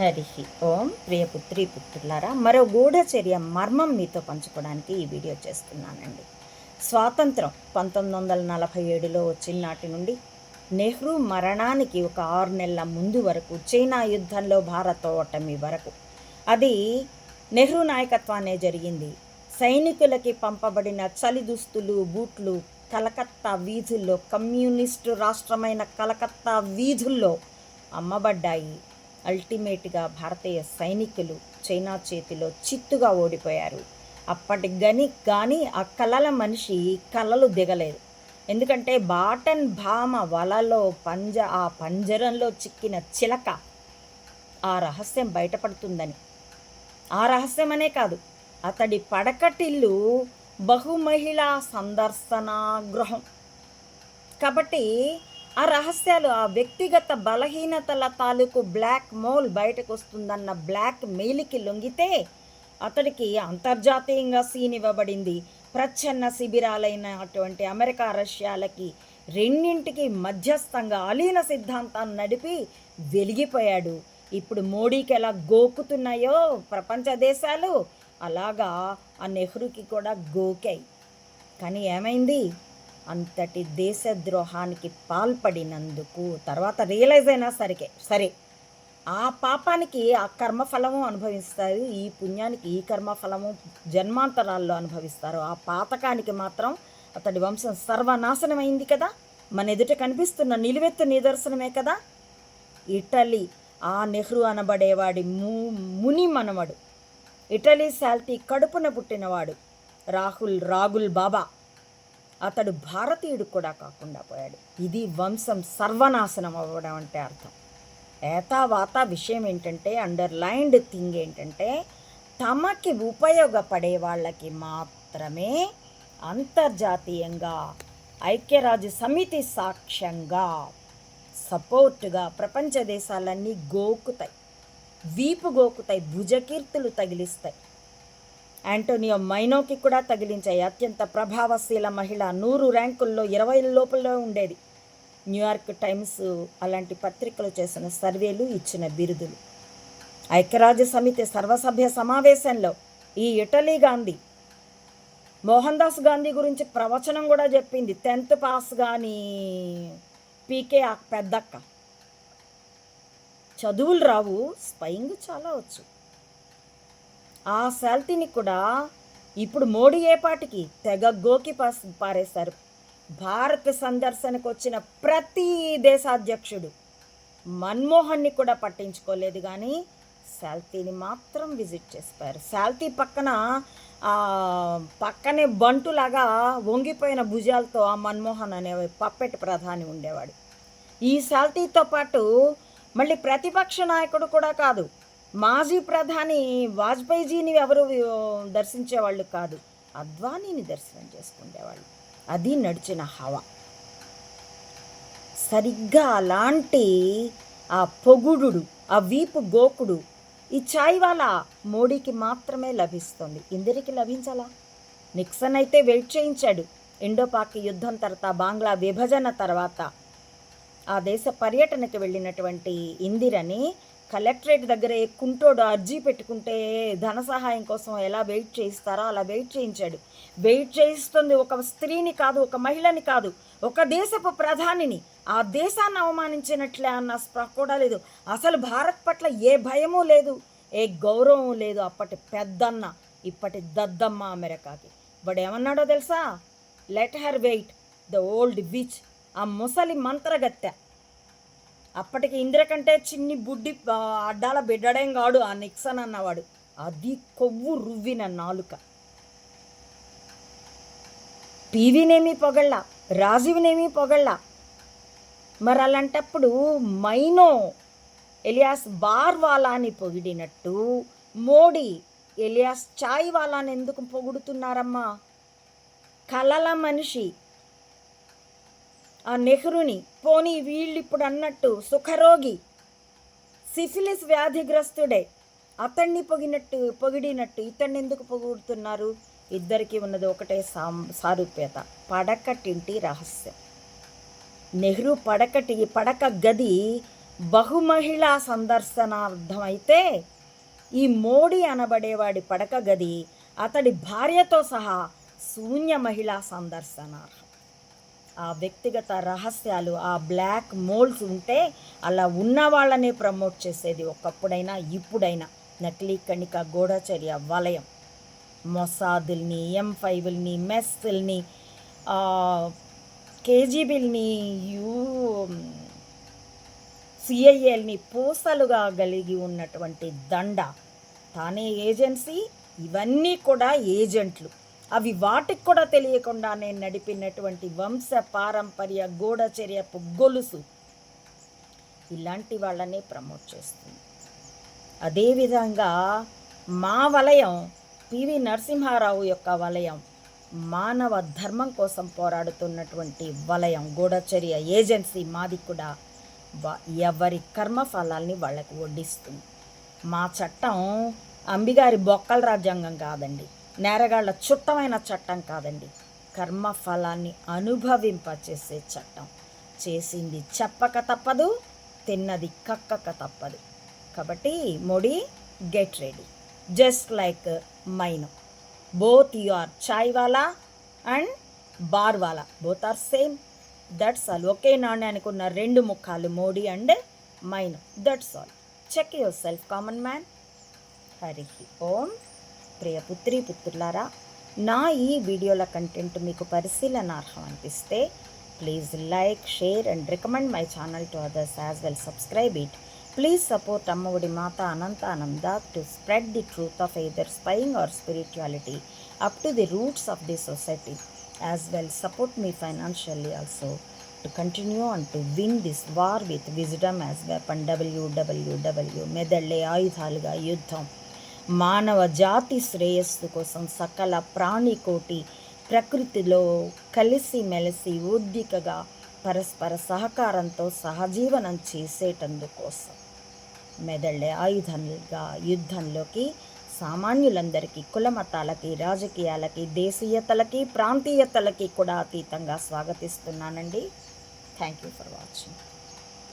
హరి ఓం ప్రియ పుత్రి పుత్రులారా మరో గూఢచర్య మర్మం మీతో పంచుకోవడానికి ఈ వీడియో చేస్తున్నానండి. స్వాతంత్రం పంతొమ్మిది వందల నలభై ఏడులో వచ్చిన నాటి నుండి నెహ్రూ మరణానికి ఒక ఆరు నెలల ముందు వరకు చైనా యుద్ధంలో భారత ఓటమి వరకు. అది నెహ్రూ నాయకత్వానే జరిగింది. సైనికులకి పంపబడిన చలి దుస్తులు బూట్లు కలకత్తా వీధుల్లో కమ్యూనిస్టు రాష్ట్రమైన కలకత్తా వీధుల్లో అమ్మబడ్డాయి. అల్టిమేట్గా భారతీయ సైనికులు చైనా చేతిలో చిత్తుగా ఓడిపోయారు. అప్పటి గని కానీ ఆ కలల మనిషి కలలు దిగలేదు. ఎందుకంటే బాటన్ భామ వలలో పంజ ఆ పంజరంలో చిక్కిన చిలక ఆ రహస్యం బయటపడుతుందని. ఆ రహస్యమనే కాదు అతడి పడకటిల్లు బహుమహిళా సందర్శన గృహం కాబట్టి ఆ రహస్యాలు ఆ వ్యక్తిగత బలహీనతల తాలూకు బ్లాక్ మోల్ బయటకు వస్తుందన్న బ్లాక్ మెయిల్కి లొంగితే అతడికి అంతర్జాతీయంగా సీన్ ఇవ్వబడింది. ప్రచ్ఛన్న శిబిరాలైనటువంటి అమెరికా రష్యాలకి రెండింటికి మధ్యస్థంగా అలీన సిద్ధాంతాన్ని నడిపి వెలిగిపోయాడు. ఇప్పుడు మోడీకి ఎలా గోకుతున్నాయో ప్రపంచ దేశాలు అలాగా ఆ నెహ్రూకి కూడా గోకాయి. కానీ ఏమైంది? అంతటి దేశద్రోహానికి పాల్పడినందుకు తర్వాత రియలైజ్ అయినా సరికే సరే. ఆ పాపానికి ఆ కర్మఫలము అనుభవిస్తారు ఈ పుణ్యానికి ఈ కర్మఫలము జన్మాంతరాల్లో అనుభవిస్తారు. ఆ పాతకానికి మాత్రం అతడి వంశం సర్వనాశనమైంది కదా? మన ఎదుట కనిపిస్తున్న నిలువెత్తు నిదర్శనమే కదా? ఇటలీ ఆ నెహ్రూ అనబడేవాడి ము ముని మనవడు ఇటలీ శాల్తీ కడుపున పుట్టినవాడు. రాహుల్ రాగుల్ బాబా. అతడు భారతీయుడు కూడా కాకుండా పోయాడు. ఇది వంశం సర్వనాశనం అవ్వడం అంటే అర్థం. ఏతావాత విషయం ఏంటంటే అండర్లైన్డ్ థింగ్ ఏంటంటే తమకి ఉపయోగపడే వాళ్ళకి మాత్రమే అంతర్జాతీయంగా ఐక్యరాజ్య సమితి సాక్ష్యంగా సపోర్టుగా ప్రపంచ దేశాలన్నీ గోకుతాయి. వీపు గోకుతాయి భుజకీర్తులు తగిలిస్తాయి. యాంటోనియో మైనోకి కూడా తగిలించాయి అత్యంత ప్రభావశీల మహిళ నూరు ర్యాంకుల్లో ఇరవై లోపల ఉండేది. న్యూయార్క్ టైమ్స్ అలాంటి పత్రికలు చేసిన సర్వేలు ఇచ్చిన బిరుదులు. ఐక్యరాజ్య సమితి సర్వసభ్య సమావేశంలో ఈ ఇటలీ గాంధీ మోహన్ దాస్ గాంధీ గురించి ప్రవచనం కూడా చెప్పింది. టెన్త్ పాస్ కానీ పీకే ఆ పెద్దక్క. చదువులు రావు స్పయింగ్ చాలా వచ్చు. ఆ శాల్తీని కూడా ఇప్పుడు మోడీ ఏ పాటికి తెగ గోకి పారేశారు భారత్ సందర్శనకు వచ్చిన ప్రతి దేశాధ్యక్షుడు మన్మోహన్ని కూడా పట్టించుకోలేదు కానీ శాల్తీని మాత్రం విజిట్ చేసిపోయారు శాల్తీ పక్కన పక్కనే బంటులాగా వంగిపోయిన భుజాలతో ఆ మన్మోహన్ అనే పప్పెట్ ప్రధాని ఉండేవాడు. ఈ శాల్తీతో పాటు మళ్ళీ ప్రతిపక్ష నాయకుడు కూడా కాదు మాజీ ప్రధాని వాజ్పేయిజీని ఎవరు దర్శించేవాళ్ళు కాదు. అద్వానీని దర్శనం చేసుకునేవాళ్ళు అది నడిచిన హవా. సరిగ్గా అలాంటి ఆ పొగుడు ఆ వీపు గోకుడు ఈ చాయ్ వాళ్ళ మోడీకి మాత్రమే లభిస్తుంది. ఇందరికి లభించాలా? నిక్సన్ అయితే వెయిట్ చేయించాడు. ఇండో పాక్ యుద్ధం తర్వాత బాంగ్లా విభజన తర్వాత ఆ దేశ పర్యటనకు వెళ్ళినటువంటి ఇందిరని కలెక్టరేట్ దగ్గర కుంటోడు అర్జీ పెట్టుకుంటే ధన సహాయం కోసం ఎలా వెయిట్ చేయిస్తారో అలా వెయిట్ చేయించాడు. వెయిట్ చేయిస్తుంది ఒక స్త్రీని కాదు ఒక మహిళని కాదు ఒక దేశపు ప్రధానిని. ఆ దేశాన్ని అవమానించినట్లే అన్న స్పృహ కూడా లేదు. అసలు భారత్ పట్ల ఏ భయము లేదు. ఏ గౌరవం లేదు అప్పటి పెద్దన్న ఇప్పటి దద్దమ్మ అమెరికాకి. వాడు ఏమన్నాడో తెలుసా? Let her wait the old witch ఆ ముసలి మంత్రగత్తె. అప్పటికి ఇందిర కంటే చిన్ని బుడ్డి అడ్డాల బిడ్డడేం కాడు ఆ నిక్సన్ అన్నవాడు. అది కొవ్వు రువ్విన నాలుక. పీవీనేమి పొగళ్ళ రాజీవ్నేమి పొగళ్ళ మరి అలాంటప్పుడు మైనో ఎలియాస్ బార్ వాలాని పొగిడినట్టు మోడీ ఎలియాస్ చాయ్ వాలాని ఎందుకు పొగుడుతున్నారమ్మా? కలల మనిషి ఆ నెహ్రూని పోనీ వీళ్ళు ఇప్పుడు అన్నట్టు సుఖరోగి సిఫిలిస్ వ్యాధిగ్రస్తుడే అతన్ని పొగినట్టు పొగిడినట్టు ఇతన్ని ఎందుకు పొగుడుతున్నారు? ఇద్దరికి ఉన్నది ఒకటే సా సారూప్యత పడకటింటి రహస్యం. నెహ్రూ పడకటి పడక గది బహుమహిళా సందర్శనార్థమైతే ఈ మోడీ అనబడేవాడి పడక గది అతడి భార్యతో సహా శూన్య మహిళా సందర్శనార్హం ఆ వ్యక్తిగత రహస్యాలు ఆ బ్లాక్ మోల్స్ ఉంటే అలా ఉన్న వాళ్ళనే ప్రమోట్ చేసేది ఒకప్పుడైనా ఇప్పుడైనా. నకిలీ కణిక గూఢచర్య వలయం. మొసాదుల్ని ఎం మెస్సుల్ని కేజీబీల్ని యూ సిఐఏల్ని పూసలుగా కలిగి ఉన్నటువంటి దండ. తానే ఏజెన్సీ ఇవన్నీ కూడా ఏజెంట్లు. అవి వాటికి కూడా తెలియకుండా నేను నడిపినటువంటి వంశ పారంపర్య గూఢచర్యపు గొలుసు ఇలాంటి వాళ్ళనే ప్రమోట్ చేస్తుంది. అదేవిధంగా మా వలయం పివి నరసింహారావు యొక్క వలయం మానవ ధర్మం కోసం పోరాడుతున్నటువంటి వలయం గూఢచర్య ఏజెన్సీ మాది కూడా ఎవరి కర్మఫలాల్ని వాళ్ళకి వడ్డిస్తుంది. మా చట్టం అంబిగారి బొక్కల రాజ్యాంగం కాదండి. నేరగాళ్ళ చుట్టమైన చట్టం కాదండి. కర్మఫలాన్ని అనుభవింపచేసే చట్టం. చేసింది చెప్పక తప్పదు తిన్నది కక్కక తప్పదు. కాబట్టి Modi get ready. Just like Maino. Both you are chai wala and bar wala. Both are same. That's all. ఒకే నాణ్యానికి ఉన్న రెండు ముఖాలు Modi and Maino. That's all. Check your self common man. Hari Om. ప్రియ పుత్రి పుత్రులారా నా ఈ వీడియోల content మీకు పరిశీలనార్హం అనిపిస్తే please like share and recommend my channel to others as well subscribe it. Please support Amma Vodi మాత అనంత ఆనంద to spread the truth of either spying or spirituality up to the roots of the society. As well support me financially also to continue and to win this war with wisdom as weapon WWW మెదళ్ళే ఆయుధాలుగా యుద్ధం. మానవ జాతి శ్రేయస్సు కోసం సకల ప్రాణికోటి ప్రకృతిలో కలిసి మెలిసి ఊర్దికగా పరస్పర సహకారంతో సహజీవనం చేసేటందుకోసం. మెదళ్ళే ఆయుధంగా యుద్ధంలోకి సామాన్యులందరికీ కులమతాలకి రాజకీయాలకి దేశీయతలకి ప్రాంతీయతలకి కూడా అతీతంగా స్వాగతిస్తున్నానండి. Thank you for watching